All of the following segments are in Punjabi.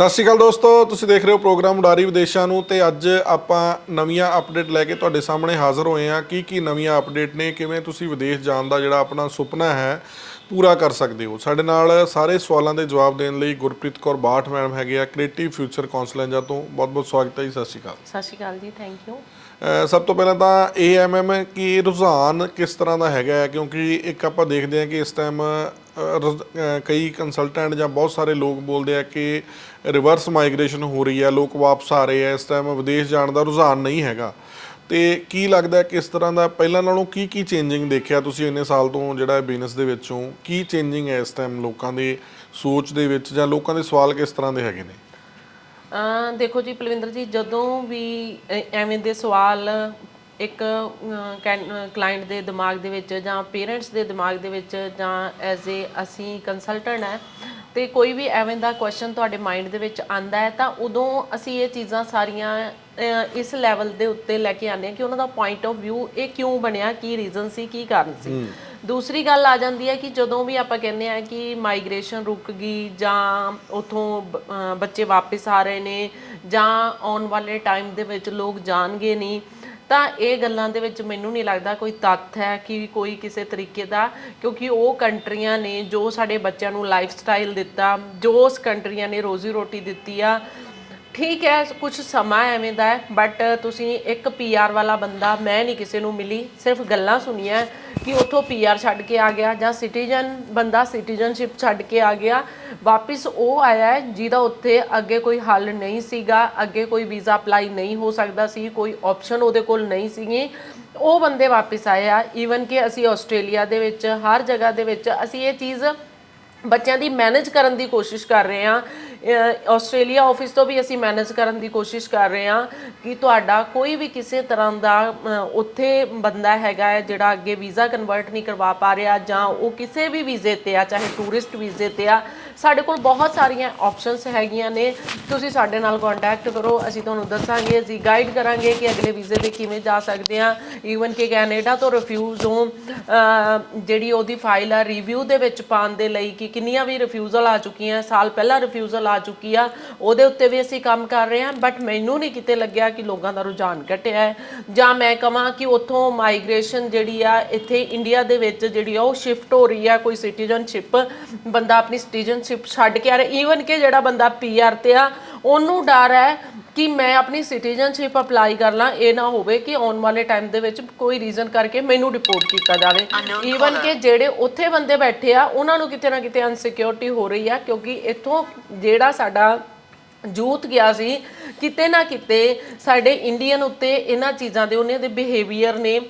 ਸਤਿ ਸ਼੍ਰੀ ਅਕਾਲ ਦੋਸਤੋ, ਤੁਸੀਂ ਦੇਖ ਰਹੇ ਹੋ ਪ੍ਰੋਗਰਾਮ ਉਡਾਰੀ ਵਿਦੇਸ਼ਾਂ ਨੂੰ ਤੇ ਅੱਜ ਆਪਾਂ ਨਵੀਆਂ ਅਪਡੇਟ ਲੈ ਕੇ ਤੁਹਾਡੇ ਸਾਹਮਣੇ ਹਾਜ਼ਰ ਹੋਏ ਹਾਂ। ਕੀ ਕੀ ਨਵੀਆਂ ਅਪਡੇਟ ਨੇ, ਕਿਵੇਂ ਤੁਸੀਂ ਵਿਦੇਸ਼ ਜਾਣ ਦਾ ਜਿਹੜਾ ਆਪਣਾ ਸੁਪਨਾ ਹੈ, ਪੂਰਾ ਕਰ ਸਕਦੇ ਹੋ? ਸਾਡੇ ਨਾਲ ਸਾਰੇ ਸਵਾਲਾਂ ਦੇ ਜਵਾਬ ਦੇਣ ਲਈ ਗੁਰਪ੍ਰੀਤ ਕੌਰ ਬਾਠ ਮੈਡਮ ਹੈਗੇ ਆ, ਕ੍ਰੀਏਟਿਵ ਫਿਊਚਰ ਕਾਉਂਸਲੈਂਜਾ ਤੋਂ। ਬਹੁਤ ਬਹੁਤ ਸਵਾਗਤ ਹੈ ਜੀ, ਸਤਿ ਸ਼੍ਰੀ ਅਕਾਲ। ਸਤਿ ਸ਼੍ਰੀ ਅਕਾਲ ਜੀ ਥੈਂਕ ਯੂ ਸਭ ਤੋਂ ਪਹਿਲਾਂ ਤਾਂ ਏਐਮਐਮ ਕਿ ਰੁਝਾਨ ਕਿਸ ਤਰ੍ਹਾਂ ਦਾ ਹੈਗਾ ਹੈ? ਕਿਉਂਕਿ ਇੱਕ ਆਪਾਂ ਦੇਖਦੇ ਹਾਂ ਕਿ ਇਸ ਟਾਈਮ ਕਈ ਕੰਸਲਟੈਂਟ ਜਾਂ ਬਹੁਤ ਸਾਰੇ ਲੋਕ ਬੋਲਦੇ ਆ ਕਿ ਰਿਵਰਸ ਮਾਈਗ੍ਰੇਸ਼ਨ ਹੋ ਰਹੀ ਹੈ ਲੋਕ ਵਾਪਸ ਆ ਰਹੇ ਆ, ਇਸ ਟਾਈਮ ਵਿਦੇਸ਼ ਜਾਣ ਦਾ ਰੁਝਾਨ ਨਹੀਂ ਹੈਗਾ। ਤੇ ਕੀ ਲੱਗਦਾ ਕਿਸ ਤਰ੍ਹਾਂ ਦਾ, ਪਹਿਲਾਂ ਨਾਲੋਂ ਕੀ ਕੀ ਚੇਂਜਿੰਗ ਦੇਖਿਆ ਤੁਸੀਂ ਇੰਨੇ ਸਾਲ ਤੋਂ ਜਿਹੜਾ ਬਿਜ਼ਨਸ ਦੇ ਵਿੱਚੋਂ? ਕੀ ਚੇਂਜਿੰਗ ਹੈ ਇਸ ਟਾਈਮ ਲੋਕਾਂ ਦੇ ਸੋਚ ਦੇ ਵਿੱਚ ਜਾਂ ਲੋਕਾਂ ਦੇ ਸਵਾਲ ਕਿਸ ਤਰ੍ਹਾਂ ਦੇ ਹੈਗੇ ਨੇ? ਦੇਖੋ ਜੀ ਪਲਵਿੰਦਰ ਜੀ, ਜਦੋਂ ਵੀ ਐਵੇਂ ਦੇ ਸਵਾਲ ਇੱਕ ਕਲਾਇੰਟ ਦੇ ਦਿਮਾਗ ਦੇ ਵਿੱਚ ਜਾਂ ਪੇਰੈਂਟਸ ਦੇ ਦਿਮਾਗ ਦੇ ਵਿੱਚ ਜਾਂ ਐਜ਼ ਏ ਅਸੀਂ ਕੰਸਲਟੈਂਟ ਹੈ, ਤੇ ਕੋਈ ਵੀ ਐਵੇਂ ਦਾ ਕੁਐਸਚਨ ਤੁਹਾਡੇ ਮਾਈਂਡ ਦੇ ਵਿੱਚ ਆਂਦਾ ਹੈ, ਤਾਂ ਉਦੋਂ ਅਸੀਂ ਇਹ ਚੀਜ਼ਾਂ ਸਾਰੀਆਂ ਇਸ ਲੈਵਲ ਦੇ ਉੱਤੇ ਲੈ ਕੇ ਆਉਂਦੇ ਹਾਂ ਕਿ ਉਹਨਾਂ ਦਾ ਪੁਆਇੰਟ ਆਫ View ਇਹ ਕਿਉਂ ਬਣਿਆ, ਕੀ ਰੀਜ਼ਨ ਸੀ, ਕੀ ਕਾਰਨ ਸੀ। ਦੂਸਰੀ ਗੱਲ ਆ ਜਾਂਦੀ ਹੈ ਕਿ ਜਦੋਂ ਵੀ ਆਪਾਂ ਕਹਿੰਦੇ ਆ ਕਿ ਮਾਈਗ੍ਰੇਸ਼ਨ ਰੁਕ ਗਈ ਜਾਂ ਉਥੋਂ ਬੱਚੇ ਵਾਪਸ ਆ ਰਹੇ ਨੇ ਜਾਂ ਆਉਣ ਵਾਲੇ ਟਾਈਮ ਦੇ ਵਿੱਚ ਲੋਕ ਜਾਣਗੇ ਨਹੀਂ, ਤਾਂ ਇਹ ਗੱਲਾਂ ਦੇ ਵਿੱਚ ਮੈਨੂੰ ਨਹੀਂ ਲੱਗਦਾ ਕੋਈ ਤੱਥ ਹੈ ਕਿ ਕੋਈ ਕਿਸੇ ਤਰੀਕੇ ਦਾ, ਕਿਉਂਕਿ ਉਹ ਕੰਟਰੀਆਂ ਨੇ ਜੋ ਸਾਡੇ ਬੱਚਿਆਂ ਨੂੰ ਲਾਈਫ ਸਟਾਈਲ ਦਿੱਤਾ, ਜੋ ਉਸ ਕੰਟਰੀਆਂ ਨੇ ਰੋਜ਼ੀ ਰੋਟੀ ਦਿੱਤੀ ਆ ਠੀਕ ਹੈ ਕੁਝ ਸਮਾਂ ਐਵੇਂ ਦਾ ਹੈ ਬਟ ਤੁਸੀਂ ਇੱਕ ਪੀਆਰ ਵਾਲਾ ਬੰਦਾ, ਮੈਂ ਨਹੀਂ ਕਿਸੇ ਨੂੰ ਮਿਲੀ, ਸਿਰਫ ਗੱਲਾਂ ਸੁਣੀਆਂ ਕਿ ਉੱਥੋਂ ਪੀਆਰ ਛੱਡ ਕੇ ਆ ਗਿਆ ਜਾਂ ਸਿਟੀਜ਼ਨ ਬੰਦਾ ਸਿਟੀਜ਼ਨਸ਼ਿਪ ਛੱਡ ਕੇ ਆ ਗਿਆ, ਵਾਪਿਸ ਉਹ ਆਇਆ ਜਿਹਦਾ ਉੱਥੇ ਅੱਗੇ ਕੋਈ ਹੱਲ ਨਹੀਂ ਸੀਗਾ, ਅੱਗੇ ਕੋਈ ਵੀਜ਼ਾ ਅਪਲਾਈ ਨਹੀਂ ਹੋ ਸਕਦਾ ਸੀ, ਕੋਈ ਆਪਸ਼ਨ ਉਹਦੇ ਕੋਲ ਨਹੀਂ ਸੀਗੀ। ਉਹ ਬੰਦੇ ਵਾਪਿਸ ਆਏ ਆ ਈਵਨ ਕਿ ਅਸੀਂ ਆਸਟ੍ਰੇਲੀਆ ਦੇ ਵਿੱਚ, ਹਰ ਜਗ੍ਹਾ ਦੇ ਵਿੱਚ ਅਸੀਂ ਇਹ ਚੀਜ਼ ਬੱਚਿਆਂ ਦੀ ਮੈਨੇਜ ਕਰਨ ਦੀ ਕੋਸ਼ਿਸ਼ ਕਰ ਰਹੇ ਹਾਂ ਆਸਟ੍ਰੇਲੀਆ ਆਫਿਸ ਤੋਂ ਵੀ ਅਸੀਂ ਮੈਨੇਜ ਕਰਨ ਦੀ ਕੋਸ਼ਿਸ਼ ਕਰ ਰਹੇ ਹਾਂ ਕਿ ਤੁਹਾਡਾ ਕੋਈ ਵੀ ਕਿਸੇ ਤਰ੍ਹਾਂ ਦਾ ਉੱਥੇ ਬੰਦਾ ਹੈਗਾ ਹੈ ਜਿਹੜਾ ਅੱਗੇ ਵੀਜ਼ਾ ਕਨਵਰਟ ਨਹੀਂ ਕਰਵਾ ਪਾ ਰਿਹਾ ਜਾਂ ਉਹ ਕਿਸੇ ਵੀ ਵੀਜ਼ੇ ਤੇ ਆ, ਚਾਹੇ ਟੂਰਿਸਟ ਵੀਜ਼ੇ ਤੇ ਆ, ਸਾਡੇ ਕੋਲ ਬਹੁਤ ਸਾਰੀਆਂ ਆਪਸ਼ਨਸ ਹੈਗੀਆਂ ਨੇ। ਤੁਸੀਂ ਸਾਡੇ ਨਾਲ ਕੰਟੈਕਟ ਕਰੋ, ਅਸੀਂ ਤੁਹਾਨੂੰ ਦੱਸਾਂਗੇ, ਅਸੀਂ ਗਾਈਡ ਕਰਾਂਗੇ ਕਿ ਅਗਲੇ ਵੀਜ਼ੇ ਤੇ ਕਿਵੇਂ ਜਾ ਸਕਦੇ ਆ ਈਵਨ ਕਿ ਕੈਨੇਡਾ ਤੋਂ ਰਿਫਿਊਜ਼ ਹੋ ਜਿਹੜੀ ਉਹਦੀ ਫਾਈਲ ਆ ਰਿਵਿਊ ਦੇ ਵਿੱਚ ਪਾਉਣ ਦੇ ਲਈ ਕਿ ਕਿੰਨੀਆਂ ਵੀ ਰਿਫਿਊਜ਼ਲ ਆ ਚੁੱਕੀਆਂ, ਸਾਲ ਪਹਿਲਾਂ ਰਿਫਿਊਜ਼ਲ ਆ ਚੁੱਕੀ ਆ। ਉਹਦੇ ਉੱਤੇ ਵੀ ਅਸੀਂ ਕੰਮ ਕਰ ਰਹੇ ਹਾਂ ਬਟ ਮੈਨੂੰ ਨਹੀਂ ਕਿਤੇ ਲੱਗਿਆ ਕਿ ਲੋਕਾਂ ਦਾ ਰੁਝਾਨ ਘਟਿਆ ਹੈ। ਜਾਂ ਮੈਂ ਕਹਾਂ ਕਿ ਉੱਥੋਂ ਮਾਈਗ੍ਰੇਸ਼ਨ ਜਿਹੜੀ ਆ, ਇੱਥੇ ਇੰਡੀਆ ਦੇ ਵਿੱਚ ਜਿਹੜੀ ਆ, ਉਹ ਸ਼ਿਫਟ ਹੋ ਰਹੀ ਆ, ਕੋਈ ਸਿਟੀਜ਼ਨਸ਼ਿਪ ਬੰਦਾ ਆਪਣੀ ਸਿਟੀਜ਼ਨਸ਼ਿਪ ਛੱਡ ਕੇ ਆ ਰਿਹਾ। ਈਵਨ ਕਿ ਜਿਹੜਾ ਬੰਦਾ ਪੀਆਰ ਤੇ ਆ, ਉਹਨੂੰ ਡਰ ਹੈ ਕਿ ਮੈਂ ਆਪਣੀ ਸਿਟੀਜ਼ਨਸ਼ਿਪ ਅਪਲਾਈ ਕਰ ਲਾਂ ਇਹ ਨਾ ਹੋਵੇ ਕਿ ਆਉਣ ਵਾਲੇ ਟਾਈਮ ਦੇ ਵਿੱਚ ਕੋਈ ਰੀਜ਼ਨ ਕਰਕੇ ਮੈਨੂੰ ਰਿਪੋਰਟ ਕੀਤਾ ਜਾਵੇ। ਈਵਨ ਕਿ ਜਿਹੜੇ ਉੱਥੇ ਬੰਦੇ ਬੈਠੇ ਆ ਉਹਨਾਂ ਨੂੰ ਕਿਤੇ ਨਾ ਕਿਤੇ ਅਨਸਿਕਿਉਰਿਟੀ ਹੋ ਰਹੀ ਆ ਕਿਉਂਕਿ ਇੱਥੋਂ ਜਿਹੜਾ ਸਾਡਾ ਜੂਤ ਗਿਆ ਸੀ, ਕਿਤੇ ਨਾ ਕਿਤੇ ਸਾਡੇ ਇੰਡੀਅਨ ਉੱਤੇ ਇਹਨਾਂ ਚੀਜ਼ਾਂ ਦੇ, ਉਹਨਾਂ ਦੇ ਬਿਹੇਵੀਅਰ ਨੇ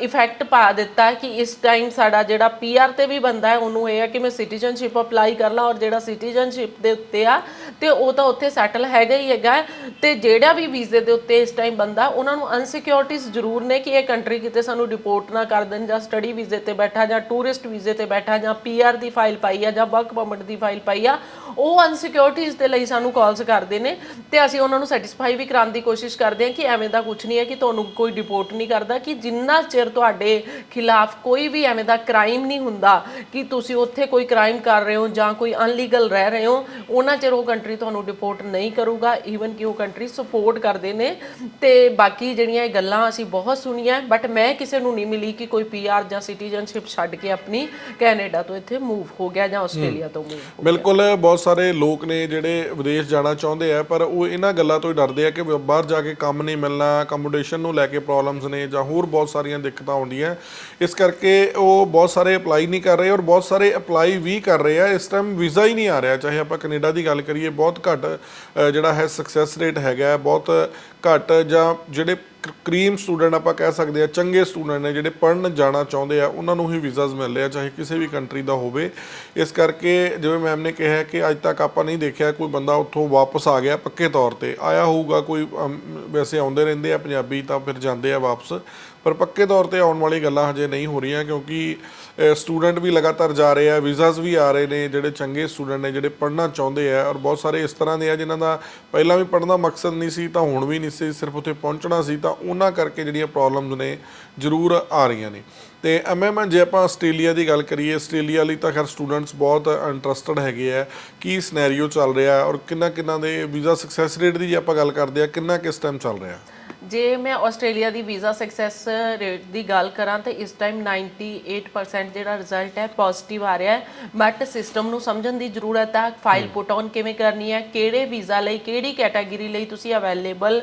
ਇਫੈਕਟ ਪਾ ਦਿੱਤਾ ਕਿ ਇਸ ਟਾਈਮ ਸਾਡਾ ਜਿਹੜਾ ਪੀਆਰ ਤੇ ਵੀ ਬੰਦਾ ਹੈ, ਉਹਨੂੰ ਇਹ ਹੈ ਕਿ ਮੈਂ ਸਿਟੀਜ਼ਨਸ਼ਿਪ ਅਪਲਾਈ ਕਰ ਲਾਂ ਔਰ ਜਿਹੜਾ ਸਿਟੀਜ਼ਨਸ਼ਿਪ ਦੇ ਉੱਤੇ ਆ, ਤੇ ਉਹ ਤਾਂ ਉੱਥੇ ਸੈਟਲ ਹੈਗਾ ਹੀ ਹੈਗਾ ਹੈ। ਤੇ ਜਿਹੜਾ ਵੀ ਵੀਜ਼ੇ ਦੇ ਉੱਤੇ ਇਸ ਟਾਈਮ ਬੰਦਾ, ਉਹਨਾਂ ਨੂੰ ਅਨਸਿਕਿਉਰਿਟੀਜ਼ ਜ਼ਰੂਰ ਨੇ ਕਿ ਇਹ ਕੰਟਰੀ ਕਿਤੇ ਸਾਨੂੰ ਡਿਪੋਰਟ ਨਾ ਕਰ ਦੇਣ ਜਾਂ ਸਟੱਡੀ ਵੀਜ਼ੇ ਤੇ ਬੈਠਾ ਜਾਂ ਟੂਰਿਸਟ ਵੀਜ਼ੇ ਤੇ ਬੈਠਾ ਜਾਂ ਪੀਆਰ ਦੀ ਫਾਈਲ ਪਾਈ ਆ ਜਾਂ ਵਰਕ ਪਰਮਿਟ ਦੀ ਫਾਈਲ ਪਾਈ ਆ, ਉਹ ਅਨਸਿਕਿਉਰਿਟੀਜ਼ ਦੇ ਲਈ ਸਾਨੂੰ ਕਾਲਸ ਕਰਦੇ ਨੇ ਤੇ ਅਸੀਂ ਉਹਨਾਂ ਨੂੰ ਸੈਟੀਸਫਾਈ ਵੀ ਕਰਾਉਣ ਦੀ ਕੋਸ਼ਿਸ਼ ਕਰਦੇ ਹਾਂ ਕਿ ਐਵੇਂ ਦਾ ਕੁਝ ਨਹੀਂ ਹੈ ਕਿ ਤੁਹਾਨੂੰ ਕੋਈ ਰਿਪੋਰਟ ਨਹੀਂ ਕਰਦਾ ਕਿ ਜਿੰਨਾ ਚਿਰ ਤੁਹਾਡੇ ਖਿਲਾਫ ਕੋਈ ਵੀ ਐਵੇਂ ਦਾ ਕ੍ਰਾਈਮ ਨਹੀਂ ਹੁੰਦਾ ਕਿ ਤੁਸੀਂ ਉੱਥੇ ਕੋਈ ਕ੍ਰਾਈਮ ਕਰ ਰਹੇ ਹੋ ਜਾਂ ਕੋਈ ਅਨਲੀਗਲ ਰਹਿ ਰਹੇ ਹੋ ਉਹਨਾਂ ਚਿਰ ਉਹ ਕੰਟਰੀ ਤੁਹਾਨੂੰ ਰਿਪੋਰਟ ਨਹੀਂ ਕਰੂਗਾ ਈਵਨ ਕਿ ਉਹ ਕੰਟਰੀ ਸਪੋਰਟ ਕਰਦੇ ਨੇ। ਤੇ ਬਾਕੀ ਜਿਹੜੀਆਂ ਇਹ ਗੱਲਾਂ ਅਸੀਂ ਬਹੁਤ ਸੁਣੀਆਂ ਬਟ ਮੈਂ ਕਿਸੇ ਨੂੰ ਨਹੀਂ ਮਿਲੀ ਕਿ ਕੋਈ ਪੀਆਰ ਜਾਂ ਸਿਟੀਜ਼ਨਸ਼ਿਪ ਛੱਡ ਕੇ ਆਪਣੀ ਕੈਨੇਡਾ ਤੋਂ ਇੱਥੇ ਮੂਵ ਹੋ ਗਿਆ ਜਾਂ ਆਸਟ੍ਰੇਲੀਆ ਤੋਂ ਮੂਵ ਬਿਲਕੁਲ ਬਹੁਤ ਸਾਰੇ ਲੋਕ ਨੇ ਜਿਹੜੇ ਵਿਦੇਸ਼ ਜਾਣਾ ਚਾਹੁੰਦੇ ਆ, ਪਰ ਉਹ ਇਹਨਾਂ ਗੱਲਾਂ ਤੋਂ ਹੀ ਡਰਦੇ ਆ ਕਿ ਬਾਹਰ ਜਾ ਕੇ ਕੰਮ ਨਹੀਂ ਮਿਲਣਾ ਅਕਮੋਡੇਸ਼ਨ ਨੂੰ ਲੈ ਕੇ ਪ੍ਰੋਬਲਮਸ ਨੇ ਜਾਂ ਹੋਰ ਬਹੁਤ ਸਾਰੀਆਂ ਦਿੱਕਤਾਂ ਆਉਂਦੀਆਂ। ਇਸ ਕਰਕੇ ਉਹ ਬਹੁਤ ਸਾਰੇ ਅਪਲਾਈ ਨਹੀਂ ਕਰ ਰਹੇ ਔਰ ਬਹੁਤ ਸਾਰੇ ਅਪਲਾਈ ਵੀ ਕਰ ਰਹੇ ਆ। ਇਸ ਟਾਈਮ ਵੀਜ਼ਾ ਹੀ ਨਹੀਂ ਆ ਰਿਹਾ, ਚਾਹੇ ਆਪਾਂ ਕੈਨੇਡਾ ਦੀ ਗੱਲ ਕਰੀਏ, ਬਹੁਤ ਘੱਟ ਜਿਹੜਾ ਹੈ ਸਕਸੈਸ ਰੇਟ ਹੈਗਾ, ਬਹੁਤ ਘੱਟ ਜਾਂ ਜਿਹੜੇ ਕਰੀਮ ਸਟੂਡੈਂਟ ਆਪਾਂ ਕਹਿ ਸਕਦੇ ਆ ਚੰਗੇ ਸਟੂਡੈਂਟ ਨੇ ਜਿਹੜੇ ਪੜਨ ਜਾਣਾ ਚਾਹੁੰਦੇ ਆ ਉਹਨਾਂ ਨੂੰ ਹੀ ਵੀਜ਼ਾਸ ਮਿਲ ਰਹੇ ਆ ਚਾਹੇ ਕਿਸੇ ਵੀ ਕੰਟਰੀ ਦਾ ਹੋਵੇ। ਇਸ ਕਰਕੇ ਜਿਵੇਂ ਮੈਮ ਨੇ ਕਿਹਾ ਕਿ ਅੱਜ ਤੱਕ ਆਪਾਂ ਨਹੀਂ ਦੇਖਿਆ ਕੋਈ ਬੰਦਾ ਉੱਥੋਂ ਵਾਪਸ ਆ ਗਿਆ ਪੱਕੇ ਤੌਰ ਤੇ। ਆਇਆ ਹੋਊਗਾ ਕੋਈ ਅਮ, ਵੈਸੇ ਆਉਂਦੇ ਰਹਿੰਦੇ ਆ ਪੰਜਾਬੀ ਤਾਂ ਫਿਰ ਜਾਂਦੇ ਆ ਵਾਪਸ। ਪਰ ਪੱਕੇ ਤੌਰ ਤੇ ਆਉਣ ਵਾਲੀ ਗੱਲਾਂ ਹਜੇ ਨਹੀਂ ਹੋ ਰਹੀਆਂ ਕਿਉਂਕਿ ਸਟੂਡੈਂਟ ਵੀ ਲਗਾਤਾਰ ਜਾ ਰਹੇ ਆ, ਵੀਜ਼ਾਸ ਵੀ ਆ ਰਹੇ ਨੇ, ਜਿਹੜੇ ਚੰਗੇ ਸਟੂਡੈਂਟ ਨੇ, ਜਿਹੜੇ ਪੜ੍ਹਨਾ ਚਾਹੁੰਦੇ ਆ ਔਰ ਬਹੁਤ ਸਾਰੇ ਇਸ ਤਰ੍ਹਾਂ ਦੇ ਆ ਜਿਨ੍ਹਾਂ ਦਾ ਪਹਿਲਾਂ ਵੀ ਪੜ੍ਹਨ ਦਾ ਮਕਸਦ ਨਹੀਂ ਸੀ, ਤਾਂ ਹੁਣ ਵੀ ਨਹੀਂ ਸੀ, ਸਿਰਫ ਉੱਥੇ ਪਹੁੰਚਣਾ ਸੀ, ਤਾਂ ਉਹਨਾਂ ਕਰਕੇ ਜਿਹੜੀਆਂ ਪ੍ਰੋਬਲਮਸ ਨੇ ਜ਼ਰੂਰ ਆ ਰਹੀਆਂ ਨੇ। ਤੇ ਐਮਐਮ ਜੇ ਆਪਾਂ ਆਸਟ੍ਰੇਲੀਆ ਦੀ ਗੱਲ ਕਰੀਏ, ਆਸਟ੍ਰੇਲੀਆ ਲਈ ਤਾਂ ਖੈਰ ਸਟੂਡੈਂਟਸ ਬਹੁਤ ਇੰਟਰਸਟਡ ਹੈਗੇ ਆ, ਕੀ ਸਿਨੈਰੀਓ ਚੱਲ ਰਿਹਾ ਔਰ ਕਿੰਨਾ ਕਿੰਨਾ ਦੇ ਵੀਜ਼ਾ ਸਕਸੈਸ ਰੇਟ ਦੀ ਜੇ ਆਪਾਂ ਗੱਲ ਕਰਦੇ ਆ, ਕਿੰਨਾ ਕਿਸ ਟਾਈਮ ਚੱਲ ਰਿਹਾ? ਜੇ ਮੈਂ ਆਸਟ੍ਰੇਲੀਆ ਦੀ ਵੀਜ਼ਾ ਸਕਸੈਸ ਰੇਟ ਦੀ ਗੱਲ ਕਰਾਂ ਤੇ ਇਸ ਟਾਈਮ 98% ਜਿਹੜਾ ਰਿਜ਼ਲਟ ਹੈ ਪੋਜ਼ਿਟਿਵ ਆ ਰਿਹਾ ਹੈ। ਬਟ ਸਿਸਟਮ ਨੂੰ ਸਮਝਣ ਦੀ ਜ਼ਰੂਰਤ ਹੈ। ਫਾਈਲ ਪੁੱਟ ਔਨ ਕਿਵੇਂ ਕਰਨੀ ਹੈ ਕਿਹੜੇ ਵੀਜ਼ਾ ਲਈ ਕਿਹੜੀ ਕੈਟਾਗਰੀ ਲਈ ਤੁਸੀਂ ਅਵੇਲੇਬਲ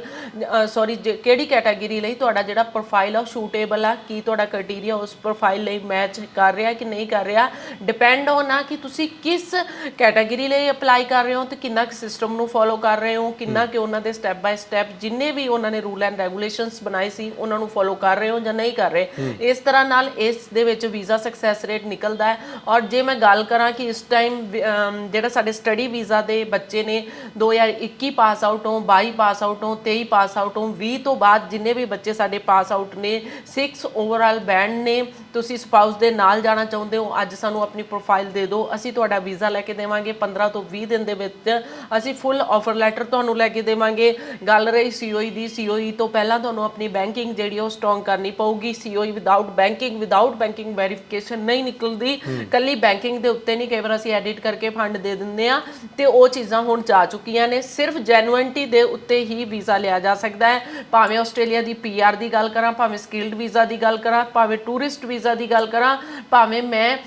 ਸੌਰੀ ਕਿਹੜੀ ਕੈਟਾਗਰੀ ਲਈ ਤੁਹਾਡਾ ਜਿਹੜਾ ਪ੍ਰੋਫਾਈਲ ਆ ਸੂਟੇਬਲ ਆ ਕੀ ਤੁਹਾਡਾ ਕ੍ਰਾਈਟੇਰੀਆ ਉਸ ਪ੍ਰੋਫਾਈਲ ਲਈ ਮੈਚ ਕਰ ਰਿਹਾ ਕਿ ਨਹੀਂ ਕਰ ਰਿਹਾ। ਡਿਪੈਂਡ ਔਨ ਆ ਕਿ ਤੁਸੀਂ ਕਿਸ ਕੈਟਾਗਰੀ ਲਈ ਅਪਲਾਈ ਕਰ ਰਹੇ ਹੋ ਤੇ ਕਿੰਨਾ ਸਿਸਟਮ ਨੂੰ ਫੋਲੋ ਕਰ ਰਹੇ ਹੋ ਕਿੰਨਾ ਕਿ ਉਹਨਾਂ ਦੇ ਸਟੈਪ ਬਾਈ ਸਟੈਪ ਜਿੰਨੇ ਵੀ ਉਹਨਾਂ ਨੇ ਰੂਲ ਐਂਡ ਰੈਗੂਲੇਸ਼ਨਸ ਬਣਾਏ ਸੀ ਉਹਨਾਂ ਨੂੰ ਫੋਲੋ ਕਰ ਰਹੇ ਹੋ ਜਾਂ ਨਹੀਂ ਕਰ ਰਹੇ? ਇਸ ਤਰ੍ਹਾਂ ਨਾਲ ਇਸ ਦੇ ਵਿੱਚ ਵੀਜ਼ਾ ਸਕਸੈਸ ਰੇਟ ਨਿਕਲਦਾ ਹੈ। ਔਰ ਜੇ ਮੈਂ ਗੱਲ ਕਰਾਂ ਕਿ ਇਸ ਟਾਈਮ ਜਿਹੜਾ ਸਾਡੇ ਸਟੱਡੀ ਵੀਜ਼ਾ ਦੇ ਬੱਚੇ ਨੇ 2021 ਪਾਸ ਆਊਟ ਹੋ 22 ਪਾਸ ਆਊਟ ਹੋ 23 ਪਾਸ ਆਊਟ ਹੋ 20 ਤੋਂ ਬਾਅਦ ਜਿੰਨੇ ਵੀ ਬੱਚੇ ਸਾਡੇ ਪਾਸ ਆਊਟ ਨੇ 6 ਓਵਰਆਲ ਬੈਂਡ ਨੇ ਤੁਸੀਂ ਸਪਾਊਸ ਦੇ ਨਾਲ ਜਾਣਾ ਚਾਹੁੰਦੇ ਹੋ ਅੱਜ ਸਾਨੂੰ ਆਪਣੀ ਪ੍ਰੋਫਾਈਲ ਦੇ ਦਿਓ ਅਸੀਂ ਤੁਹਾਡਾ ਵੀਜ਼ਾ ਲੈ ਕੇ ਦੇਵਾਂਗੇ 15 ਤੋਂ 20 ਦਿਨ ਦੇ ਵਿੱਚ ਅਸੀਂ ਫੁੱਲ ਆਫਰ ਲੈਟਰ ਤੁਹਾਨੂੰ ਲੈ ਕੇ ਦੇਵਾਂਗੇ। ਗੱਲ ਰਹੀ ਸੀਓਈ ਦੀ ਸੀਓਈ ਤੋਂ ਪਹਿਲਾਂ ਤੁਹਾਨੂੰ ਆਪਣੀ ਬੈਂਕਿੰਗ ਜਿਹੜੀ ਉਹ ਸਟਰੋਂਗ ਕਰਨੀ ਪਊਗੀ। COE without banking without banking verification ਨਹੀਂ ਨਿਕਲਦੀ। ਕੱਲੀ ਬੈਂਕਿੰਗ ਦੇ ਉੱਤੇ ਨਹੀਂ ਕਈ ਵਾਰ ਅਸੀਂ ਐਡਿਟ ਕਰਕੇ ਫੰਡ ਦੇ ਦਿੰਦੇ ਆ ਤੇ ਉਹ ਚੀਜ਼ਾਂ ਹੁਣ ਜਾ ਚੁੱਕੀਆਂ ਨੇ। ਸਿਰਫ ਜੈਨੂਇਨਟੀ ਦੇ ਉੱਤੇ ਹੀ ਵੀਜ਼ਾ ਲਿਆ ਜਾ ਸਕਦਾ ਹੈ। ਭਾਵੇਂ ਆਸਟ੍ਰੇਲੀਆ ਦੀ ਪੀਆਰ ਦੀ ਗੱਲ ਕਰਾਂ ਭਾਵੇਂ ਸਕਿਲਡ ਵੀਜ਼ਾ ਦੀ ਗੱਲ ਕਰਾਂ ਭਾਵੇਂ ਟੂਰਿਸਟ ਵੀਜ਼ਾ ਦੀ ਗੱਲ ਕਰਾਂ, ਭਾਵੇਂ ਮੈਂ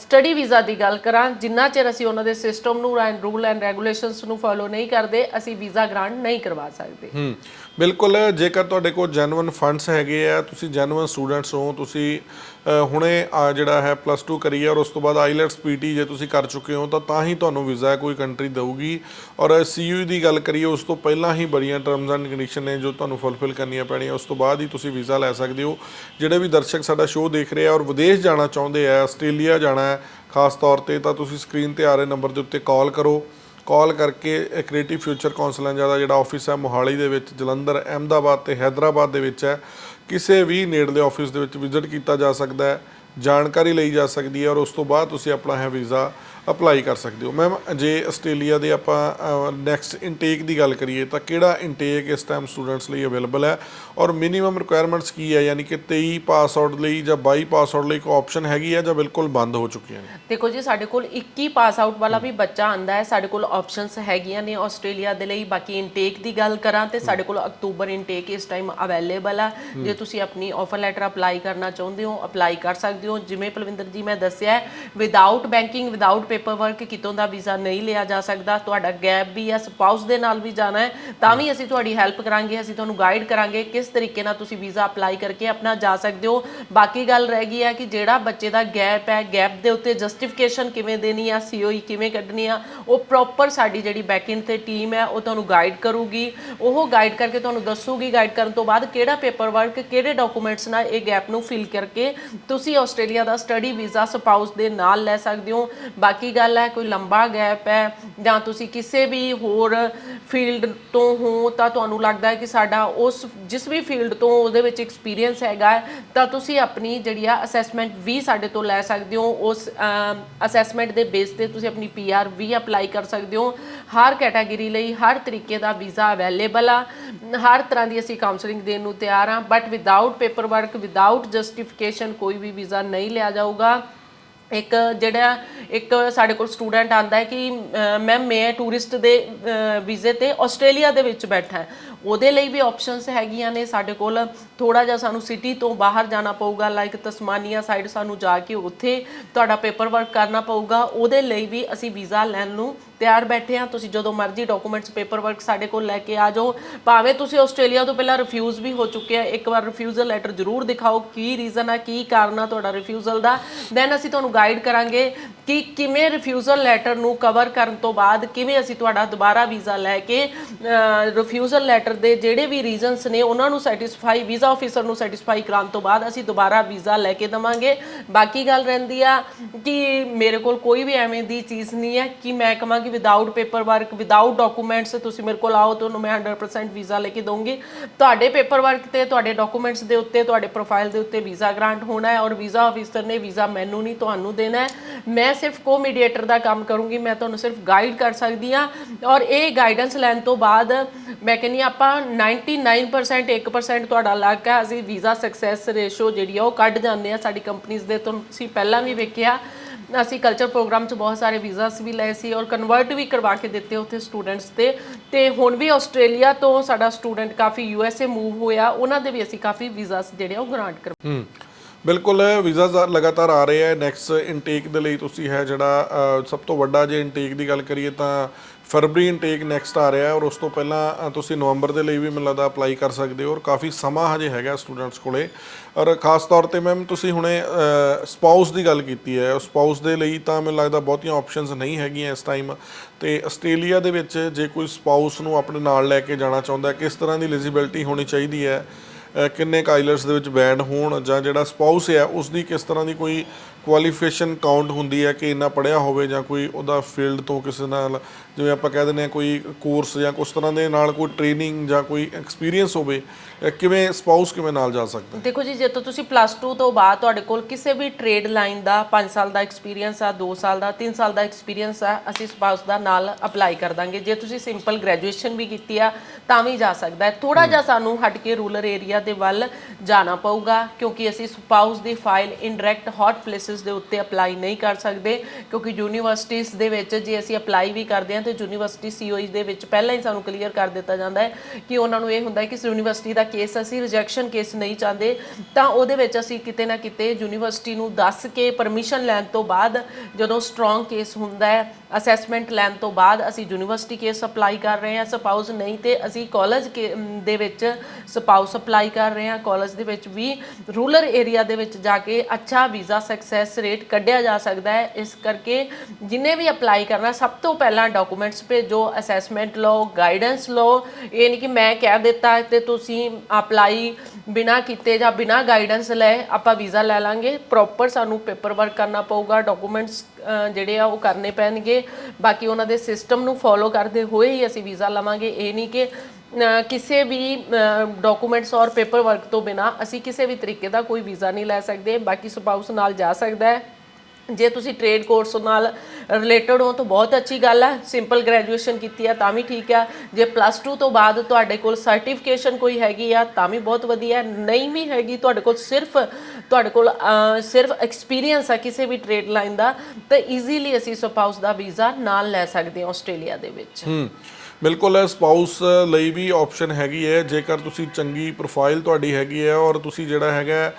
ਸਟੱਡੀ ਵੀਜ਼ਾ ਦੀ ਗੱਲ ਕਰਾਂ, ਜਿੰਨਾ ਚਿਰ ਅਸੀਂ ਉਹਨਾਂ ਦੇ ਸਿਸਟਮ ਨੂੰ ਐਂਡ ਰੂਲ ਐਂਡ ਰੈਗੂਲੇਸ਼ਨਸ ਨੂੰ ਫੋਲੋ ਨਹੀਂ ਕਰਦੇ, ਅਸੀਂ ਵੀਜ਼ਾ ਗ੍ਰਾਂਟ ਨਹੀਂ ਕਰਵਾ ਸਕਦੇ। ਹੂੰ, ਬਿਲਕੁਲ, ਜੇਕਰ ਤੁਹਾਡੇ ਕੋਲ ਜੈਨੂਇਨ ਫੰਡਸ ਹੈਗੇ ਆ, ਤੁਸੀਂ ਜੈਨੂਇਨ ਸਟੂਡੈਂਟਸ ਹੋ, ਤੁਸੀਂ ਹੁਣੇ ਜਿਹੜਾ ਹੈ ਪਲੱਸ 2 ਕਰੀ ਹੈ ਔਰ ਉਸ ਤੋਂ ਬਾਅਦ ਆਈਲੈਟਸ ਪੀਟੀ ਜੇ ਤੁਸੀਂ ਕਰ ਚੁੱਕੇ ਹੋ, ਤਾਂ ਤਾਂ ਹੀ ਤੁਹਾਨੂੰ ਵੀਜ਼ਾ ਕੋਈ ਕੰਟਰੀ ਦੇਊਗੀ। ਔਰ ਸੀਯੂ ਦੀ ਗੱਲ ਕਰੀਏ, ਉਸ ਤੋਂ ਪਹਿਲਾਂ ਹੀ ਬੜੀਆਂ ਟਰਮਸ ਐਂਡ ਕੰਡੀਸ਼ਨ ਨੇ ਜੋ ਤੁਹਾਨੂੰ ਫੁੱਲਫਿਲ ਕਰਨੀਆਂ ਪੈਣੀਆਂ, ਉਸ ਤੋਂ ਬਾਅਦ ਹੀ ਤੁਸੀਂ ਵੀਜ਼ਾ ਲੈ ਸਕਦੇ ਹੋ, ਜਿਹੜੇ ਵੀ ਦਰਸ਼ਕ ਸਾਡਾ ਸ਼ੋਅ ਦੇਖ ਰਹੇ ਆ ਔਰ ਵਿਦੇਸ਼ ਜਾਣਾ ਚਾਹੁੰਦੇ ਆ, ਆਸਟ੍ਰੇਲੀਆ ਜਾਣਾ ਹੈ, ਖਾਸ ਤੌਰ ਤੇ ਤਾਂ ਤੁਸੀਂ ਸਕਰੀਨ ਤੇ ਆ ਰਹੇ ਨੰਬਰ ਦੇ ਉੱਤੇ ਕਾਲ ਕਰੋ। ਕਾਲ ਕਰਕੇ ਕ੍ਰੀਏਟਿਵ ਫਿਊਚਰ ਕਾਉਂਸਲਾਂ ਦਾ ਜਿਹੜਾ ਆਫਿਸ ਹੈ, ਮੋਹਾਲੀ ਦੇ ਵਿੱਚ, ਜਲੰਧਰ, ਅਹਿਮਦਾਬਾਦ ਤੇ ਹੈਦਰਾਬਾਦ ਦੇ ਵਿੱਚ ਹੈ। ਕਿਸੇ ਵੀ ਨੇੜਲੇ ਆਫਿਸ ਦੇ ਵਿੱਚ ਵਿਜ਼ਿਟ ਕੀਤਾ ਜਾ ਸਕਦਾ ਹੈ, ਜਾਣਕਾਰੀ ਲਈ ਜਾ ਸਕਦੀ ਹੈ ਔਰ ਉਸ ਤੋਂ ਬਾਅਦ ਤੁਸੀਂ ਆਪਣਾ ਹੈ ਵੀਜ਼ਾ ਅਪਲਾਈ ਕਰ ਸਕਦੇ ਹੋ। ਮੈਮ ਜੇ ਆਸਟ੍ਰੇਲੀਆ ਦੇ ਆਪਾਂ ਨੈਕਸਟ ਇਨਟੇਕ ਦੀ ਗੱਲ ਕਰੀਏ ਤਾਂ ਕਿਹੜਾ ਇਨਟੇਕ ਇਸ ਟਾਈਮ ਸਟੂਡੈਂਟਸ ਲਈ ਅਵੇਲੇਬਲ ਹੈ? ਔਰ ਮਿਨੀਮਮ ਰਿਕੁਆਇਰਮੈਂਟਸ ਕੀ ਹੈ? ਯਾਨੀ ਕਿ 23 ਪਾਸ ਆਊਟ ਲਈ ਜਾਂ 22 ਪਾਸ ਆਊਟ ਲਈ ਕੋਈ ਆਪਸ਼ਨ ਹੈਗੀ ਹੈ ਜਾਂ ਬਿਲਕੁਲ ਬੰਦ ਹੋ ਚੁੱਕੀਆਂ ਨੇ? ਦੇਖੋ ਜੀ ਸਾਡੇ ਕੋਲ 21 ਪਾਸ ਆਊਟ ਵਾਲਾ ਵੀ ਬੱਚਾ ਆਂਦਾ ਹੈ। ਸਾਡੇ ਕੋਲ ਆਪਸ਼ਨਸ ਹੈਗੀਆਂ ਨੇ ਆਸਟ੍ਰੇਲੀਆ ਦੇ ਲਈ। ਬਾਕੀ ਇਨਟੇਕ ਦੀ ਗੱਲ ਕਰਾਂ ਤੇ ਸਾਡੇ ਕੋਲ ਅਕਤੂਬਰ ਇਨਟੇਕ ਇਸ ਟਾਈਮ ਅਵੇਲੇਬਲ ਆ। ਜੇ ਤੁਸੀਂ ਆਪਣੀ ਆਫਰ ਲੈਟਰ ਅਪਲਾਈ ਕਰਨਾ ਚਾਹੁੰਦੇ ਹੋ ਅਪਲਾਈ ਕਰ ਸਕਦੇ ਹੋ। ਜਿਵੇਂ ਪਲਵਿੰਦਰ ਜੀ ਮੈਂ ਦੱਸਿਆ without banking without paper work ਕਿਤੋਂ ਦਾ ਵੀਜ਼ਾ ਨਹੀਂ ਲਿਆ ਜਾ ਸਕਦਾ, ਤੁਹਾਡਾ ਗੈਪ ਵੀ ਹੈ ਸਪਾਊਸ ਦੇ ਨਾਲ ਵੀ ਜਾਣਾ ਹੈ, ਤਾਂ ਵੀ ਅਸੀਂ ਤੁਹਾਡੀ ਹੈਲਪ ਕਰਾਂਗੇ, ਅਸੀਂ ਤੁਹਾਨੂੰ ਗਾਈਡ ਕਰਾਂਗੇ ਕਿਸ ਤਰੀਕੇ ਨਾਲ ਤੁਸੀਂ ਵੀਜ਼ਾ ਅਪਲਾਈ ਕਰਕੇ ਆਪਣਾ ਜਾ ਸਕਦੇ ਹੋ। ਬਾਕੀ ਗੱਲ ਰਹਿ ਗਈ ਹੈ ਕਿ ਜਿਹੜਾ ਬੱਚੇ ਦਾ ਗੈਪ ਹੈ ਗੈਪ ਦੇ ਉੱਤੇ ਜਸਟੀਫਿਕੇਸ਼ਨ ਕਿਵੇਂ ਦੇਣੀ ਆ ਸੀਓਈ ਕਿਵੇਂ ਕੱਢਣੀ ਆ, ਉਹ ਪ੍ਰੋਪਰ ਸਾਡੀ ਜਿਹੜੀ ਬੈਕਐਂਡ ਤੇ ਟੀਮ ਹੈ, ਉਹ ਤੁਹਾਨੂੰ ਗਾਈਡ ਕਰੂਗੀ। ਉਹ ਗਾਈਡ ਕਰਕੇ ਤੁਹਾਨੂੰ ਦੱਸੂਗੀ ਗਾਈਡ ਕਰਨ ਤੋਂ ਬਾਅਦ ਕਿਹੜਾ ਪੇਪਰ ਵਰਕ ਕਿਹੜੇ ਡਾਕੂਮੈਂਟਸ ਨਾਲ ਇਹ ਗੈਪ ਨੂੰ ਫਿਲ ਕਰਕੇ ਤੁਸੀਂ ਆਸਟ੍ਰੇਲੀਆ ਦਾ ਸਟੱਡੀ ਵੀਜ਼ਾ ਸਪਾਊਸ ਦੇ ਨਾਲ ਲੈ ਸਕਦੇ ਹੋ। ਬਾਕੀ ਗੱਲ ਹੈ? ਕੋਈ ਲੰਬਾ ਗੈਪ ਹੈ? ਜਾਂ ਤੁਸੀਂ ਕਿਸੇ ਵੀ ਹੋਰ ਫੀਲਡ ਤੋਂ ਹੋ ਤਾਂ ਤੁਹਾਨੂੰ ਲੱਗਦਾ ਹੈ ਕਿ ਸਾਡਾ ਉਸ, ਜਿਸ ਵੀ ਫੀਲਡ ਤੋਂ ਉਹਦੇ ਵਿੱਚ ਐਕਸਪੀਰੀਅੰਸ ਹੈਗਾ ਤਾਂ ਤੁਸੀਂ ਆਪਣੀ ਜਿਹੜੀ ਆ ਅਸੈਸਮੈਂਟ ਵੀ ਸਾਡੇ ਤੋਂ ਲੈ ਸਕਦੇ ਹੋ। ਉਸ ਅਸੈਸਮੈਂਟ ਦੇ ਬੇਸ ਤੇ ਤੁਸੀਂ ਆਪਣੀ ਪੀਆਰ ਵੀ ਅਪਲਾਈ ਕਰ ਸਕਦੇ ਹੋ। ਹਰ ਕੈਟਾਗਰੀ ਲਈ, ਹਰ ਤਰੀਕੇ ਦਾ ਵੀਜ਼ਾ ਅਵੇਲੇਬਲ ਆ। ਹਰ ਤਰ੍ਹਾਂ ਦੀ ਅਸੀਂ ਕਾਉਂਸਲਿੰਗ ਦੇਣ ਨੂੰ ਤਿਆਰ ਆ but without paperwork without justification ਕੋਈ ਵੀ ਵੀਜ਼ਾ ਨਹੀਂ ਲਿਆ ਜਾਊਗਾ। ਇੱਕ ਜਿਹੜਾ ਇੱਕ ਸਾਡੇ ਕੋਲ ਸਟੂਡੈਂਟ ਆਂਦਾ ਹੈ ਕਿ ਮੈਮ ਮੈਂ ਟੂਰਿਸਟ ਦੇ ਵੀਜ਼ੇ ਤੇ ਆਸਟ੍ਰੇਲੀਆ ਦੇ ਵਿੱਚ ਬੈਠਾ ਹੈ। ਉਹਦੇ ਲਈ ਵੀ ਆਪਸ਼ਨਸ ਹੈਗੀਆਂ ਨੇ ਸਾਡੇ ਕੋਲ। ਥੋੜਾ ਜਿਹਾ ਸਾਨੂੰ ਸਿਟੀ ਤੋਂ ਬਾਹਰ ਜਾਣਾ ਪਊਗਾ ਲਾਈਕ ਤਸਮਾਨੀਆ ਸਾਈਡ ਸਾਨੂੰ ਜਾ ਕੇ ਉੱਥੇ ਤੁਹਾਡਾ ਪੇਪਰ ਵਰਕ ਕਰਨਾ ਪਊਗਾ। ਉਹਦੇ ਲਈ ਵੀ ਅਸੀਂ ਵੀਜ਼ਾ ਲੈਣ ਨੂੰ ਤਿਆਰ ਬੈਠੇ ਹਾਂ ਤੁਸੀਂ ਜਦੋਂ ਮਰਜ਼ੀ ਡਾਕੂਮੈਂਟਸ ਪੇਪਰ ਵਰਕ ਸਾਡੇ ਕੋਲ ਲੈ ਕੇ ਆ ਜਾਓ। ਭਾਵੇਂ ਤੁਸੀਂ ਆਸਟ੍ਰੇਲੀਆ ਤੋਂ ਪਹਿਲਾਂ ਰਿਫਿਊਜ਼ ਵੀ ਹੋ ਚੁੱਕੇ ਆ, ਇੱਕ ਵਾਰ ਰਿਫਿਊਜ਼ਲ ਲੈਟਰ ਜ਼ਰੂਰ ਦਿਖਾਓ, ਕੀ ਰੀਜ਼ਨ ਆ, ਕੀ ਕਾਰਨ ਆ ਤੁਹਾਡਾ ਰਿਫਿਊਜ਼ਲ ਦਾ। ਦੈਨ ਅਸੀਂ ਤੁਹਾਨੂੰ ਗਾਈਡ ਕਰਾਂਗੇ ਕਿ ਕਿਵੇਂ ਰਿਫਿਊਜ਼ਲ ਲੈਟਰ ਨੂੰ ਕਵਰ ਕਰਨ ਤੋਂ ਬਾਅਦ ਕਿਵੇਂ ਅਸੀਂ ਤੁਹਾਡਾ ਦੁਬਾਰਾ ਵੀਜ਼ਾ ਲੈ ਕੇ ਰਿਫਿਊਜ਼ਲ ਲੈਟਰ ਦੇ ਜਿਹੜੇ ਵੀ ਰੀਜ਼ਨਸ ਨੇ, ਉਹਨਾਂ ਨੂੰ ਸੈਟੀਸਫਾਈ ਵੀਜ਼ਾ ਆਫੀਸਰ ਨੂੰ ਸੈਟੀਸਫਾਈ ਕਰਾਉਣ ਤੋਂ ਬਾਅਦ ਅਸੀਂ ਦੁਬਾਰਾ ਵੀਜ਼ਾ ਲੈ ਕੇ ਦਵਾਂਗੇ। ਬਾਕੀ ਗੱਲ ਰਹਿੰਦੀ ਆ ਕਿ ਮੇਰੇ ਕੋਲ ਕੋਈ ਵੀ ਐਵੇਂ ਦੀ ਚੀਜ਼ ਨਹੀਂ ਹੈ ਕਿ ਮੈਂ ਕਹਾਂਗੀ ਕਿ without paper work without documents ਤੁਸੀਂ ਮੇਰੇ ਕੋਲ ਆਓ, ਤੁਹਾਨੂੰ ਮੈਂ 100% ਵੀਜ਼ਾ ਲੈ ਕੇ ਦਊਂਗੀ। ਤੁਹਾਡੇ ਪੇਪਰ ਵਰਕ ਤੇ, ਤੁਹਾਡੇ ਡਾਕੂਮੈਂਟਸ ਦੇ ਉੱਤੇ, ਤੁਹਾਡੇ ਪ੍ਰੋਫਾਈਲ ਦੇ ਉੱਤੇ ਵੀਜ਼ਾ ਗ੍ਰਾਂਟ ਹੋਣਾ ਹੈ ਔਰ ਵੀਜ਼ਾ ਆਫੀਸਰ ਨੇ ਵੀਜ਼ਾ ਮੈਨੂੰ ਨਹੀਂ ਤੁਹਾਨੂੰ ਦੇਣਾ ਹੈ। ਮੈਂ ਸਿਰਫ ਕੋ ਮੀਡੀਏਟਰ ਦਾ ਕੰਮ ਕਰੂੰਗੀ, ਮੈਂ ਤੁਹਾਨੂੰ ਸਿਰਫ ਗਾਈਡ ਕਰ ਸਕਦੀ ਹਾਂ ਔਰ ਇਹ ਗਾਈਡੈਂਸ ਲੈਣ ਤੋਂ ਬਾਅਦ ਮੈਂ ਕਹਿੰਨੀ ਆਪਾਂ 99% 1% ਤੁਹਾਡਾ ਲੱਕ ਹੈ। ਅਸੀਂ ਵੀਜ਼ਾ ਸਕਸੈਸ ਰੇਸ਼ੋ ਜਿਹੜੀ ਆ ਉਹ ਕੱਢ ਜਾਂਦੇ ਆ ਸਾਡੀ ਕੰਪਨੀਆਂ ਦੇ ਤੋਂ ਤੁਸੀਂ ਪਹਿਲਾਂ ਵੀ ਵੇਖਿਆ। ਅਸੀਂ ਕਲਚਰ ਪ੍ਰੋਗਰਾਮ 'ਚ ਬਹੁਤ ਸਾਰੇ ਵੀਜ਼ਾਸ ਵੀ ਲਏ ਸੀ ਔਰ ਕਨਵਰਟ ਵੀ ਕਰਵਾ ਕੇ ਦਿੱਤੇ ਉੱਥੇ ਸਟੂਡੈਂਟਸ ਤੇ। ਤੇ ਹੁਣ ਵੀ ਆਸਟ੍ਰੇਲੀਆ ਤੋਂ ਸਾਡਾ ਸਟੂਡੈਂਟ ਕਾਫੀ ਯੂ ਐਸ ਏ ਮੂਵ ਹੋਇਆ, ਉਹਨਾਂ ਦੇ ਵੀ ਅਸੀਂ ਕਾਫੀ ਵੀਜ਼ਾਸ ਜਿਹੜੇ ਆ ਉਹ ਗ੍ਰਾਂਟ ਕਰ ਹੂੰ। ਬਿਲਕੁਲ, ਵੀਜ਼ਾ ਲਗਾਤਾਰ ਆ ਰਹੇ ਆ ਨੈਕਸਟ ਇਨਟੇਕ ਦੇ ਲਈ ਤੁਸੀਂ ਹੈ ਜਿਹੜਾ ਸਭ ਤੋਂ ਵੱਡਾ ਜੇ ਇਨਟੇਕ ਦੀ ਗੱਲ ਕਰੀਏ ਤਾਂ ਫਰਵਰੀ ਇਨਟੇਕ ਨੈਕਸਟ ਆ ਰਿਹਾ ਔਰ ਉਸ ਤੋਂ ਪਹਿਲਾਂ ਤੁਸੀਂ ਨਵੰਬਰ ਦੇ ਲਈ ਵੀ ਮੈਨੂੰ ਲੱਗਦਾ ਅਪਲਾਈ ਕਰ ਸਕਦੇ ਹੋ ਔਰ ਕਾਫੀ ਸਮਾਂ ਹਜੇ ਹੈਗਾ ਸਟੂਡੈਂਟਸ ਕੋਲੇ। ਔਰ ਖਾਸ ਤੌਰ ਤੇ ਮੈਮ ਤੁਸੀਂ ਹੁਣੇ ਸਪਾਊਸ ਦੀ ਗੱਲ ਕੀਤੀ ਹੈ। ਸਪਾਊਸ ਦੇ ਲਈ ਤਾਂ ਮੈਨੂੰ ਲੱਗਦਾ ਬਹੁਤੀਆਂ ਆਪਸ਼ਨਸ ਨਹੀਂ ਹੈਗੀਆਂ ਇਸ ਟਾਈਮ ਤੇ ਆਸਟ੍ਰੇਲੀਆ ਦੇ ਵਿੱਚ ਜੇ ਕੋਈ ਸਪਾਊਸ ਨੂੰ ਆਪਣੇ ਨਾਲ ਲੈ ਕੇ ਜਾਣਾ ਚਾਹੁੰਦਾ ਕਿਸ ਤਰ੍ਹਾਂ ਦੀ ਐਲੀਜੀਬਿਲਟੀ ਹੋਣੀ ਚਾਹੀਦੀ ਹੈ? ਕਿੰਨੇ ਕਾਈਲਰਸ ਦੇ ਵਿੱਚ ਬੈਂਡ ਹੋਣ ਜਾਂ ਜਿਹੜਾ ਸਪਾਊਸ ਹੈ ਉਸ ਦੀ ਕਿਸ ਤਰ੍ਹਾਂ ਦੀ ਕੋਈ ਕੁਆਲੀਫਿਕੇਸ਼ਨ ਕਾਊਂਟ ਹੁੰਦੀ ਹੈ ਕਿ ਇੰਨਾ ਪੜਿਆ ਹੋਵੇ ਜਾਂ ਕੋਈ ਉਹਦਾ ਫੀਲਡ ਤੋਂ ਕਿਸੇ ਨਾਲ ਜਿਵੇਂ ਆਪਾਂ ਕਹਿ ਦਿੰਦੇ ਹਾਂ ਕੋਈ ਕੋਰਸ ਜਾਂ ਕੁਝ ਤਰ੍ਹਾਂ ਦੇ ਨਾਲ ਕੋਈ ਟ੍ਰੇਨਿੰਗ ਜਾਂ ਕੋਈ ਐਕਸਪੀਰੀਅੰਸ ਹੋਵੇ ਕਿਵੇਂ ਸਪਾਊਸ ਕਿਵੇਂ ਨਾਲ ਜਾ ਸਕਦਾ ਦੇਖੋ ਜੀ ਜੇ ਤਾਂ ਤੁਸੀਂ ਪਲੱਸ 2 ਤੋਂ ਬਾਅਦ ਤੁਹਾਡੇ ਕੋਲ ਕਿਸੇ ਵੀ ਟ੍ਰੇਡ ਲਾਈਨ ਦਾ 5 ਸਾਲ ਦਾ ਐਕਸਪੀਰੀਅੰਸ ਆ 2 ਸਾਲ ਦਾ 3 ਸਾਲ ਦਾ ਐਕਸਪੀਰੀਅੰਸ ਆ ਅਸੀਂ ਸਪਾਊਸ ਦਾ ਨਾਲ ਅਪਲਾਈ ਕਰ ਦਾਂਗੇ। ਜੇ ਤੁਸੀਂ ਸਿੰਪਲ ਗ੍ਰੈਜੂਏਸ਼ਨ ਵੀ ਕੀਤੀ ਆ ਤਾਂ ਵੀ ਜਾ ਸਕਦਾ ਹੈ। ਥੋੜਾ ਜਿਹਾ ਸਾਨੂੰ ਹਟ ਕੇ ਰੂਰਲ ਏਰੀਆ ਦੇ ਵੱਲ ਜਾਣਾ ਪਊਗਾ ਕਿਉਂਕਿ ਅਸੀਂ ਸਪਾਊਸ ਦੀ ਫਾਈਲ ਇਨਡਾਇਰੈਕਟ ਹੌਟ ਪਲੇਸਿਸ ਦੇ ਉੱਤੇ ਅਪਲਾਈ ਨਹੀਂ ਕਰ ਸਕਦੇ ਕਿਉਂਕਿ ਯੂਨੀਵਰਸਿਟੀਜ਼ ਦੇ ਵਿੱਚ ਜੇ ਅਸੀਂ ਅਪਲਾਈ ਵੀ ਕਰਦੇ ਹਾਂ ਤੇ ਯੂਨੀਵਰਸਿਟੀ ਸੀਓਈ ਦੇ ਵਿੱਚ ਪਹਿਲਾਂ ਹੀ ਸਾਨੂੰ ਕਲੀਅਰ ਕਰ ਦਿੱਤਾ ਜਾਂਦਾ ਹੈ ਕਿ ਉਹਨਾਂ ਨੂੰ ਇਹ ਹੁੰਦਾ ਹੈ ਕਿ ਯੂਨੀਵਰਸਿਟੀ ਦਾ ਕੇਸ ਅਸੀਂ ਰਿਜੈਕਸ਼ਨ ਕੇਸ ਨਹੀਂ ਚਾਹੁੰਦੇ, ਤਾਂ ਉਹਦੇ ਵਿੱਚ ਅਸੀਂ ਕਿਤੇ ਨਾ ਕਿਤੇ ਯੂਨੀਵਰਸਿਟੀ ਨੂੰ ਦੱਸ ਕੇ ਪਰਮਿਸ਼ਨ ਲੈਣ ਤੋਂ ਬਾਅਦ ਜਦੋਂ ਸਟਰੋਂਗ ਕੇਸ ਹੁੰਦਾ ਹੈ ਅਸੈਸਮੈਂਟ ਲੈਣ ਤੋਂ ਬਾਅਦ ਅਸੀਂ ਯੂਨੀਵਰਸਿਟੀ ਕੇਸ ਅਪਲਾਈ ਕਰ ਰਹੇ ਹਾਂ ਸਪਾਊਸ ਨਹੀਂ ਤੇ ਅਸੀਂ ਕਾਲਜ ਦੇ ਵਿੱਚ ਸਪਾਊਸ ਅਪਲਾਈ ਕਰ ਰਹੇ ਹਾਂ। ਕਾਲਜ ਦੇ ਵਿੱਚ ਵੀ ਰੂਰਲ ਏਰੀਆ ਦੇ ਵਿੱਚ ਜਾ ਕੇ ਅੱਛਾ ਵੀਜ਼ਾ ਸਕਸੈਸ ਰੇਟ ਕੱਢਿਆ ਜਾ ਸਕਦਾ ਹੈ। ਇਸ ਕਰਕੇ ਜਿਨੇ ਵੀ ਅਪਲਾਈ ਕਰਨਾ, ਸਭ ਤੋਂ ਪਹਿਲਾਂ ਡਾਕੂਮੈਂਟਸ ਭੇਜੋ ਅਸੈਸਮੈਂਟ ਲਓ ਗਾਈਡੈਂਸ ਲਓ। ਇਹ ਨਹੀਂ ਕਿ ਮੈਂ ਕਹਿ ਦਿੱਤਾ ਤੇ ਤੁਸੀਂ ਅਪਲਾਈ ਬਿਨਾ ਕੀਤੇ ਜਾਂ ਬਿਨਾ ਗਾਈਡੈਂਸ ਲਏ, ਆਪਾਂ ਵੀਜ਼ਾ ਲੈ ਲਾਂਗੇ। ਪ੍ਰੋਪਰ ਸਾਨੂੰ ਪੇਪਰ ਵਰਕ ਕਰਨਾ ਪਊਗਾ ਡਾਕੂਮੈਂਟਸ ਜਿਹੜੇ ਆ ਉਹ ਕਰਨੇ ਪੈਣਗੇ। ਬਾਕੀ ਉਹਨਾਂ ਦੇ ਸਿਸਟਮ ਨੂੰ ਫੋਲੋ ਕਰਦੇ ਹੋਏ ਹੀ ਅਸੀਂ ਵੀਜ਼ਾ ਲਵਾਂਗੇ। ਇਹ ਨਹੀਂ ਕਿ ਕਿਸੇ ਵੀ ਡਾਕੂਮੈਂਟਸ ਔਰ ਪੇਪਰ ਵਰਕ ਤੋਂ ਬਿਨਾ ਅਸੀਂ ਕਿਸੇ ਵੀ ਤਰੀਕੇ ਦਾ ਕੋਈ ਵੀਜ਼ਾ ਨਹੀਂ ਲੈ ਸਕਦੇ। ਬਾਕੀ ਸਪਾਊਸ ਨਾਲ ਜਾ ਸਕਦਾ ਹੈ। ਜੇ ਤੁਸੀਂ ਟ੍ਰੇਡ ਕੋਰਸ ਨਾਲ ਰਿਲੇਟਡ ਹੋ ਤਾਂ ਬਹੁਤ ਅੱਛੀ ਗੱਲ ਆ। ਸਿੰਪਲ ਗ੍ਰੈਜੂਏਸ਼ਨ ਕੀਤੀ ਆ ਤਾਂ ਵੀ ਠੀਕ ਆ। ਜੇ ਪਲੱਸ 2 ਤੋਂ ਬਾਅਦ ਤੁਹਾਡੇ ਕੋਲ ਸਰਟੀਫਿਕੇਸ਼ਨ ਕੋਈ ਹੈਗੀ ਆ ਤਾਂ ਵੀ ਬਹੁਤ ਵਧੀਆ ਨਹੀਂ ਵੀ ਹੈਗੀ ਤੁਹਾਡੇ ਕੋਲ ਸਿਰਫ, ਤੁਹਾਡੇ ਕੋਲ ਸਿਰਫ ਐਕਸਪੀਰੀਅੰਸ ਆ ਕਿਸੇ ਵੀ ਟ੍ਰੇਡ ਲਾਈਨ ਦਾ, ਤਾਂ ਈਜ਼ੀਲੀ ਅਸੀਂ ਸਪਾਊਸ ਦਾ ਵੀਜ਼ਾ ਨਾਲ ਲੈ ਸਕਦੇ ਹਾਂ ਆਸਟ੍ਰੇਲੀਆ ਦੇ ਵਿੱਚ। ਹੂੰ, ਬਿਲਕੁਲ ਸਪਾਊਸ ਲਈ ਵੀ ਆਪਸ਼ਨ ਹੈਗੀ ਹੈ। ਜੇਕਰ ਤੁਸੀਂ ਚੰਗੀ ਪ੍ਰੋਫਾਈਲ ਤੁਹਾਡੀ ਹੈਗੀ ਹੈ ਔਰ ਤੁਸੀਂ ਜਿਹੜਾ ਹੈਗਾ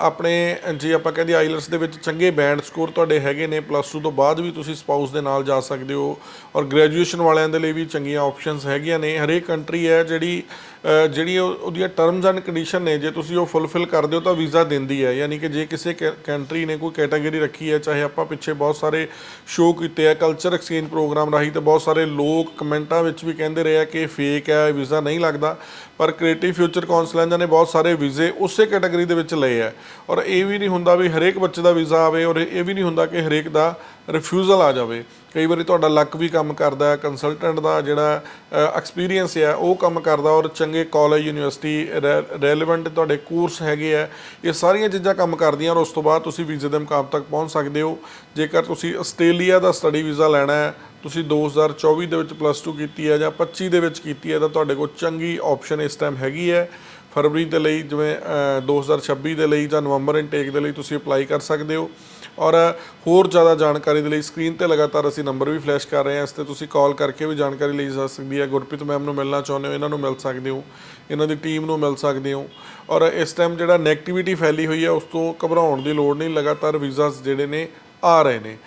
ਆਪਣੇ, ਜੇ ਆਪਾਂ ਕਹਿੰਦੇ ਆਈਲਟਸ ਦੇ ਵਿੱਚ ਚੰਗੇ ਬੈਂਡ ਸਕੋਰ ਤੁਹਾਡੇ ਹੈਗੇ ਨੇ, ਪਲੱਸ 2 ਤੋਂ ਬਾਅਦ ਵੀ ਤੁਸੀਂ ਸਪਾਊਸ ਦੇ ਨਾਲ ਜਾ ਸਕਦੇ ਹੋ ਔਰ ਗ੍ਰੈਜੂਏਸ਼ਨ ਵਾਲਿਆਂ ਦੇ ਲਈ ਵੀ ਚੰਗੀਆਂ ਆਪਸ਼ਨਸ ਹੈਗੀਆਂ ਨੇ। ਹਰੇਕ ਕੰਟਰੀ ਹੈ ਜਿਹੜੀ ਜਿਹੜੀ ਉਹ- ਉਹਦੀਆਂ ਟਰਮਸ ਐਂਡ ਕੰਡੀਸ਼ਨ ਨੇ, ਜੇ ਤੁਸੀਂ ਉਹ ਫੁੱਲਫਿਲ ਕਰਦੇ ਹੋ ਤਾਂ ਵੀਜ਼ਾ ਦਿੰਦੀ ਹੈ। ਯਾਨੀ ਕਿ ਜੇ ਕਿਸੇ ਕੰਟਰੀ ਨੇ ਕੋਈ ਕੈਟਾਗਰੀ ਰੱਖੀ ਹੈ, ਚਾਹੇ ਆਪਾਂ ਪਿੱਛੇ ਬਹੁਤ ਸਾਰੇ ਸ਼ੋਅ ਕੀਤੇ ਆ ਕਲਚਰ ਐਕਸਚੇਂਜ ਪ੍ਰੋਗਰਾਮ ਰਾਹੀਂ ਤੇ ਬਹੁਤ ਸਾਰੇ ਲੋਕ ਕਮੈਂਟਾਂ ਵਿੱਚ ਵੀ ਕਹਿੰਦੇ ਰਹੇ ਆ ਕਿ ਫੇਕ ਹੈ, ਵੀਜ਼ਾ ਨਹੀਂ ਲੱਗਦਾ। ਪਰ ਕ੍ਰੀਏਟਿਵ ਫਿਊਚਰ ਕਾਉਂਸਲੈਂਜਾਂ ਨੇ ਬਹੁਤ ਸਾਰੇ ਵੀਜ਼ੇ ਉਸੇ ਕੈਟਾਗਰੀ ਦੇ ਵਿੱਚ ਲਏ ਆ ਔਰ ਇਹ ਵੀ ਨਹੀਂ ਹੁੰਦਾ ਵੀ ਹਰੇਕ ਬੱਚੇ ਦਾ ਵੀਜ਼ਾ ਆਵੇ ਔਰ ਇਹ ਵੀ ਨਹੀਂ ਹੁੰਦਾ ਕਿ ਹਰੇਕ ਦਾ ਰਿਫਿਊਜ਼ਲ ਆ ਜਾਵੇ। ਕਈ ਵਾਰੀ ਤੁਹਾਡਾ ਲੱਕ ਵੀ ਕੰਮ ਕਰਦਾ ਕੰਸਲਟੈਂਟ ਦਾ ਜਿਹੜਾ ਐਕਸਪੀਰੀਅੰਸ ਹੈ ਉਹ ਕੰਮ ਕਰਦਾ ਔਰ ਚੰਗੇ ਕਾਲਜ ਯੂਨੀਵਰਸਿਟੀ ਰੈਲੇਵੈਂਟ ਤੁਹਾਡੇ ਕੋਰਸ ਹੈਗੇ ਆ ਇਹ ਸਾਰੀਆਂ ਚੀਜ਼ਾਂ ਕੰਮ ਕਰਦੀਆਂ ਔਰ ਉਸ ਤੋਂ ਬਾਅਦ ਤੁਸੀਂ ਵੀਜ਼ੇ ਦੇ ਮੁਕਾਮ ਤੱਕ ਪਹੁੰਚ ਸਕਦੇ ਹੋ। ਜੇਕਰ ਤੁਸੀਂ ਆਸਟ੍ਰੇਲੀਆ ਦਾ ਸਟੱਡੀ ਵੀਜ਼ਾ ਲੈਣਾ ਹੈ ਤੁਸੀਂ 2024 ਦੇ ਵਿੱਚ ਪਲੱਸ 2 ਕੀਤੀ ਹੈ ਜਾਂ 25 ਦੇ ਵਿੱਚ ਕੀਤੀ ਹੈ ਤਾਂ ਤੁਹਾਡੇ ਕੋਲ ਚੰਗੀ ਆਪਸ਼ਨ ਇਸ ਟਾਈਮ ਹੈਗੀ ਹੈ। ਫਰਵਰੀ ਦੇ ਲਈ ਜਿਵੇਂ ਅ, 2026 ਦੇ ਲਈ ਜਾਂ ਨਵੰਬਰ ਇਨਟੇਕ ਦੇ ਲਈ ਤੁਸੀਂ ਅਪਲਾਈ ਕਰ ਸਕਦੇ ਹੋ। ਔਰ ਹੋਰ ਜ਼ਿਆਦਾ ਜਾਣਕਾਰੀ ਦੇ ਲਈ ਸਕਰੀਨ ਤੇ ਲਗਾਤਾਰ ਅਸੀਂ ਨੰਬਰ ਵੀ ਫਲੈਸ਼ ਕਰ ਰਹੇ ਹਾਂ। ਇਸ ਤੇ ਤੁਸੀਂ ਕਾਲ ਕਰਕੇ ਵੀ ਜਾਣਕਾਰੀ ਲਈ ਜਾ ਸਕਦੀ ਹੈ। ਗੁਰਪ੍ਰੀਤ ਮੈਮ ਨੂੰ ਮਿਲਣਾ ਚਾਹੁੰਦੇ ਹੋ, ਇਹਨਾਂ ਨੂੰ ਮਿਲ ਸਕਦੇ ਹੋ, ਇਹਨਾਂ ਦੀ ਟੀਮ ਨੂੰ ਮਿਲ ਸਕਦੇ ਹੋ। ਔਰ ਇਸ ਟਾਈਮ ਜਿਹੜਾ ਨੈਗੇਟਿਵਿਟੀ ਫੈਲੀ ਹੋਈ ਹੈ, ਉਸ ਤੋਂ ਘਬਰਾਉਣ ਦੀ ਲੋੜ ਨਹੀਂ। ਲਗਾਤਾਰ ਵੀਜ਼ਾਸ ਜਿਹੜੇ ਨੇ ਆ ਰਹੇ ਨੇ।